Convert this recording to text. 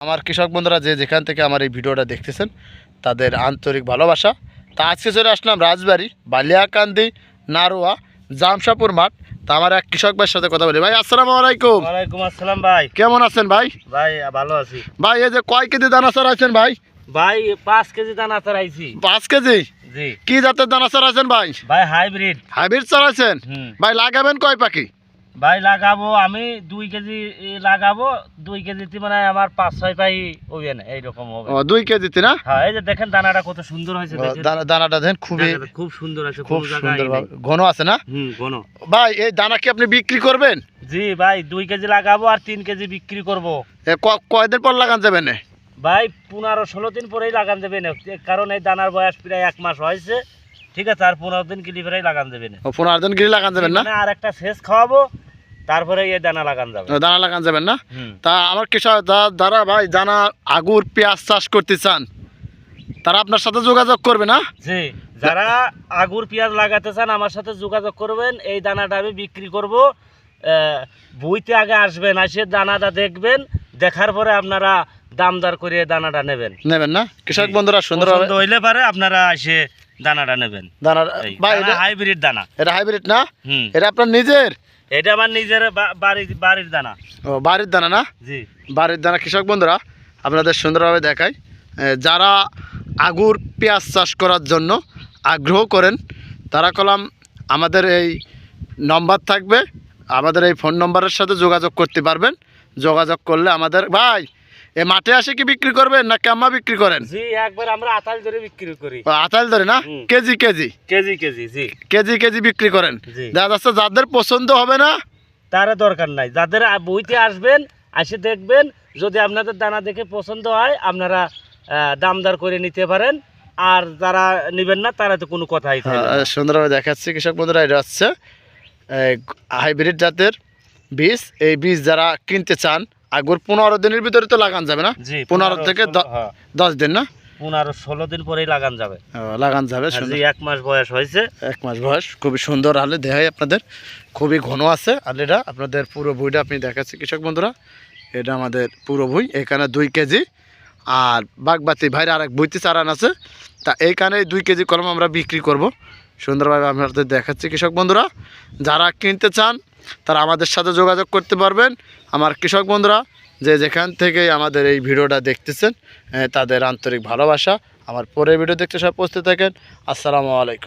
আমার কৃষক বন্ধুরা যে যেখান থেকে আমার এই ভিডিওটা দেখতেছেন তাদের আন্তরিক ভালোবাসা। তা আজকে চলে আসলাম রাজবাড়ি বালিয়াকান্দি নারোয়া জামশাপুর মাঠ। তা আমার এক কৃষক ভাইয়ের সাথে কথা বলি। ভাই আসসালামু আলাইকুম। ওয়ালাইকুম আসসালাম ভাই। কেমন আছেন ভাই? ভাই ভালো আছি। ভাই এই যে কয় কেজি দানা চার আছেন ভাই? ভাই পাঁচ কেজি দানা চারাইছি পাঁচ কেজি? জি। কি জাতের দানা চার আছেন ভাই? ভাই হাইব্রিড। হাইব্রিড চার আছেন? ভাই লাগাবেন কয় পাখি? ভাই লাগাবো আমি দুই কেজি লাগাবো দুই কেজিতে মানে আমার পাঁচ ছয় পাই হবে না এইরকম হবে। ও দুই কেজিতে না? হ্যাঁ এই যে দেখেন দানাটা কত সুন্দর হয়েছে দেখেন। দানাটা দেন খুবই খুব সুন্দর আছে খুব সুন্দর ঘন আছে না? হুম ঘন। ভাই এই দানা কি আপনি বিক্রি করবেন? জি ভাই দুই কেজি লাগাবো আর তিন কেজি বিক্রি করব। এ কয়দিন পর লাগান যাবেন? না ভাই পনেরো ষোলো দিন পরেই লাগান দেবেন কারণ এই দানার বয়স প্রায় এক মাস হয়েছে। ঠিক আছে আর পনেরো দিন কিলি ফেরাই লাগান দেবেন পনেরো দিন গিরি লাগান যাবেন না? মানে আর একটা শেষ খাওয়াবো। তারপরে এই দানা লাগান যাবে। দানা লাগান যাবেন না? তা আমার কৃষক যারা ভাই জানা আগুর পেঁয়াজ চাষ করতে চান তারা আপনার সাথে যোগাযোগ করবে না? জি যারা আগুর পেঁয়াজ লাগাতে চান আমার সাথে যোগাযোগ করবেন। এই দানাটা আমি বিক্রি করব। বইতে আগে আসবেন এসে দানাটা দেখবেন। দেখার পরে আপনারা দামদার করে দানাটা নেবেন। নেবেন না? কৃষক বন্ধুরা পছন্দ হইলে পারে আপনারা এসে দানাটা নেবেন। দানা ভাই এটা হাইব্রিড দানা। এটা হাইব্রিড না? এটা আপনার নিজের? এটা আমার নিজের বাড়ির বাড়ির দানা। ও বাড়ির দানা না? জি। বাড়ির দানা। কৃষক বন্ধুরা আপনাদের সুন্দরভাবে দেখাই। যারা আগুর পেঁয়াজ চাষ করার জন্য আগ্রহ করেন তারা কলাম আমাদের এই নম্বর থাকবে। আমাদের এই ফোন নম্বরের সাথে যোগাযোগ করতে পারবেন। যোগাযোগ করলে আমাদের ভাই এ মাঠে আসে কি বিক্রি করবেন না কাম্মা বিক্রি করেন? জি একবার আমরা আতাল ধরে বিক্রি করি। আতাল ধরে না? KG KG? কেজি কেজি জি। কেজি কেজি বিক্রি করেন। জি। দেখা যাচ্ছে যাদের পছন্দ হবে না তারা দরকার নাই। যাদের বইতে আসবেন এসে দেখবেন যদি আপনাদের দানা দেখে পছন্দ হয় আপনারা দামদার করে নিতে পারেন। আর যারা নেবেন না তারা তো কোনো কথাই। হ্যাঁ, সুন্দরভাবে দেখাচ্ছি কৃষক বন্ধুরা এটা হচ্ছে হাইব্রিড জাতের বীজ। এই বীজ যারা কিনতে চান আগুর পনেরো দিনের ভিতরে তো লাগান যাবে না? পনেরো থেকে হ্যাঁ, দশ দিন না? পনেরো ষোলো দিন পরেই লাগান যাবে। লাগান যাবে এক মাস বয়স হয়েছে। এক মাস বয়স খুবই সুন্দর আলে দেখাই আপনাদের। খুবই ঘন আছে আলেটা আপনাদের পুরো বইটা আপনি দেখাচ্ছি কৃষক বন্ধুরা। এটা আমাদের পুরো বই এখানে দুই কেজি। আর বাগবাতি ভাইয়ের আর এক বইতে চারান আছে। তা এইখানে দুই কেজি কলম আমরা বিক্রি করব। সুন্দরভাবে আপনাদের দেখাচ্ছি কৃষক বন্ধুরা। যারা কিনতে চান তারা আমাদের সাথে যোগাযোগ করতে পারবেন। আমার কৃষক বন্ধুরা, যে যেখান থেকে আমাদের এই ভিডিওটা দেখতেছেন তাদের আন্তরিক ভালোবাসা। আমার পরের ভিডিও দেখতে সব পৌঁছতে থাকেন। আসসালামু আলাইকুম।